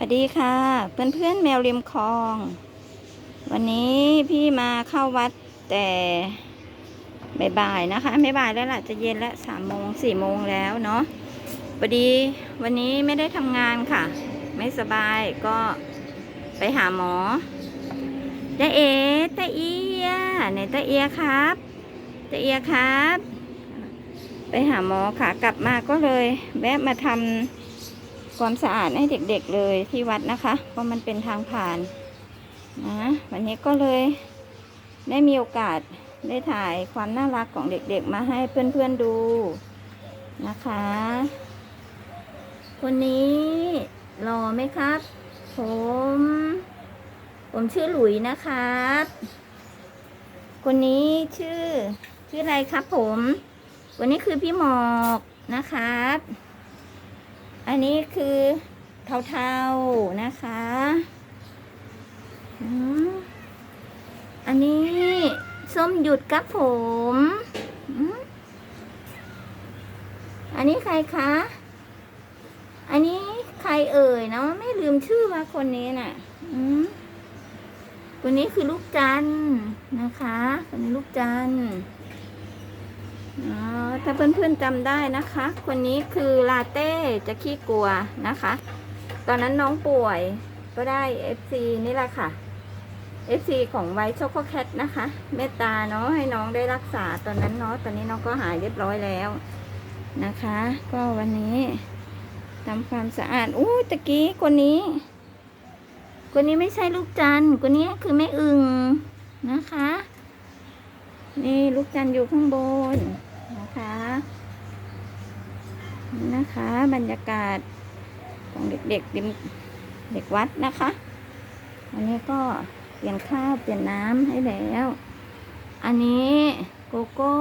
สวัสดีค่ะ เพื่อนเพื่อนๆแมวริมคลอง วันนี้พี่มาเข้าวัดแต่บ่ายๆนะคะไม่บ่ายแล้วล่ะจะเย็นแล้วสามโมงสี่โมงแล้วเนาะพอดีวันนี้ไม่ได้ทำงานค่ะ ไม่สบายก็ไปหาหมอตาเอ๋ตาเอียไหนตาเอียครับตาเอียครับ ไปหาหมอค่ะกลับมาก็เลยแวะมาทำ ความสะอาดให้เด็กๆเลยที่วัดนะคะ เพราะมันเป็นทางผ่านนะวันนี้ก็เลยได้มีโอกาสได้ถ่ายความน่ารักของเด็กๆ มาให้เพื่อนๆดูนะคะ คนนี้หล่อไหมครับ ผม ผมชื่อหลุยนะครับ คนนี้ชื่อชื่ออะไรครับผม คนนี้คือพี่หมอกนะครับ อันนี้คือเทาๆนะคะอันนี้ส้มหยุดครับผม อันนี้ใครคะ อันนี้ใครเอ่ยเนาะไม่ลืมชื่อว่าคนนี้น่ะอืมคนนี้คือลูกจันนะคะ คนนี้ลูกจันท ถ้าเพื่อนๆจำได้นะคะ คนนี้คือลาเต้จะขี้กลัวนะคะ ตอนนั้นน้องป่วยก็ได้ FC นี่แหละค่ะ FC ของไวช็อกโกแคทนะคะ เมตตาเนาะให้น้องได้รักษาตอนนั้นเนาะตอนนี้น้องก็หายเรียบร้อยแล้วนะคะ ก็วันนี้ทำความสะอาดอู้ตะกี้คนนี้ คนนี้ไม่ใช่ลูกจันคนนี้คือแม่อึงนะคะ นี่ลูกจันอยู่ข้างบน นะคะ นะคะ บรรยากาศของเด็กๆริมเด็กวัดนะคะอันนี้ก็เปลี่ยนข้าวเปลี่ยนน้ำให้แล้ว อันนี้โกโก้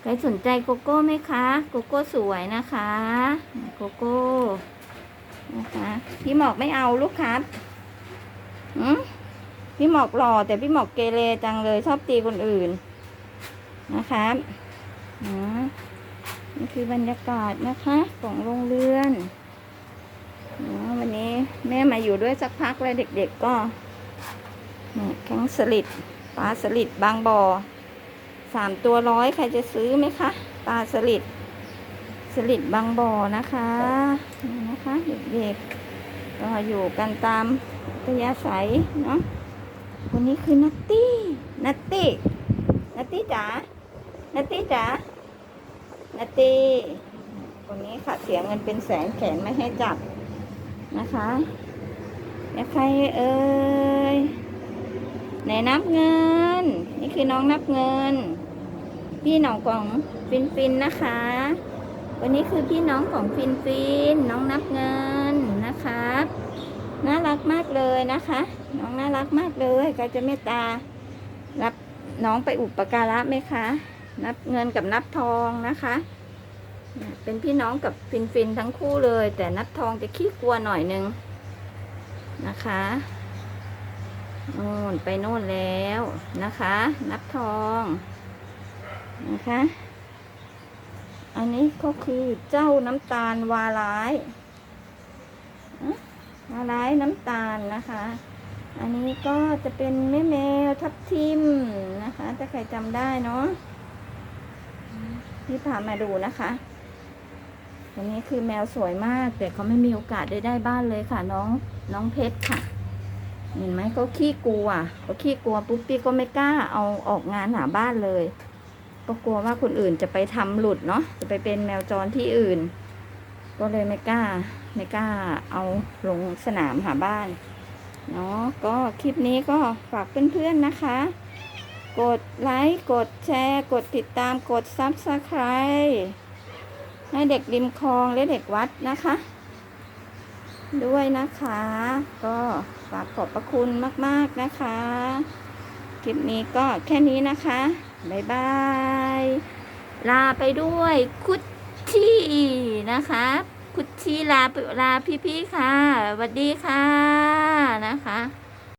ใครสนใจโกโก้ไหมคะ โกโก้สวยนะคะ โกโก้นะคะพี่หมอกไม่เอาลูกครับอืมพี่หมอกหล่อแต่พี่หมอกเกเรจังเลยชอบตีคนอื่น นะครับอ๋อนี่คือบรรยากาศนะคะของโรงเรือนอ๋อวันนี้แม่มาอยู่ด้วยสักพักแล้วเด็กๆก็นี่แข้งสลิดปลาสลิดบางบ่อสามตัวร้อยใครจะซื้อไหมคะปลาสลิดสลิดบางบ่อนะคะนี่นะคะเด็กๆก็อยู่กันตามอัธยาศัยเนาะคนนี้คือนัตตี้นัตตี้นัตตี้จ๋า นัตตี้จ๋านัตตี้คนนี้ค่ะเสียเงินเป็นแสนแขนไม่ให้จับนะคะแล้วใครเอ่ยไหนนับเงิน นี่คือน้องนับเงิน พี่น้องของฟินฟินนะคะ วันนี้คือพี่น้องของฟินฟินน้องนับเงินนะครับน่ารักมากเลยนะคะ น้องน่ารักมากเลยใครจะเมตตารับน้องไปอุปการะไหมคะ นับเงินกับนับทองนะคะเป็นพี่น้องกับฟินฟินทั้งคู่เลย แต่นับทองจะขี้กลัวหน่อยนึงนะคะโน่นไปโน่นแล้วนะคะ นับทองนะคะ อันนี้ก็คือเจ้าน้ำตาลวาร้ายมาร้ายน้ำตาลนะคะ อันนี้ก็จะเป็นแม่แมวทับทิมนะคะ ถ้าใครจำได้เนาะ ที่พามาดูนะคะอันนี้คือแมวสวยมาก แต่เขาไม่มีโอกาสได้ได้บ้านเลยค่ะ น้องน้องเพชรค่ะ เห็นไหมเขาขี้กลัวเขาขี้กลัวปุ๊บปี้ก็ไม่กล้าเอาออกงานหาบ้านเลย ก็กลัวว่าคนอื่นจะไปทำหลุดเนาะจะไปเป็นแมวจรที่อื่น ก็เลยไม่กล้า ไม่กล้าเอาลงสนามหาบ้านเนาะก็คลิปนี้ก็ฝากเพื่อนๆนะคะ กดไลค์กดแชร์ กดติดตามกดซับสไคร b ให้เด็กริมคลองและเด็กวัดนะคะ ด้วยนะคะ ก็ฝากขอบพระคุณมาก ๆ นะคะ คลิปนี้ก็แค่นี้นะคะ บ๊ายบาย ลาไปด้วยคุชชี่นะคะ คุชชี่ลาลาพี่ ๆ ค่ะสวัสดีค่ะนะคะ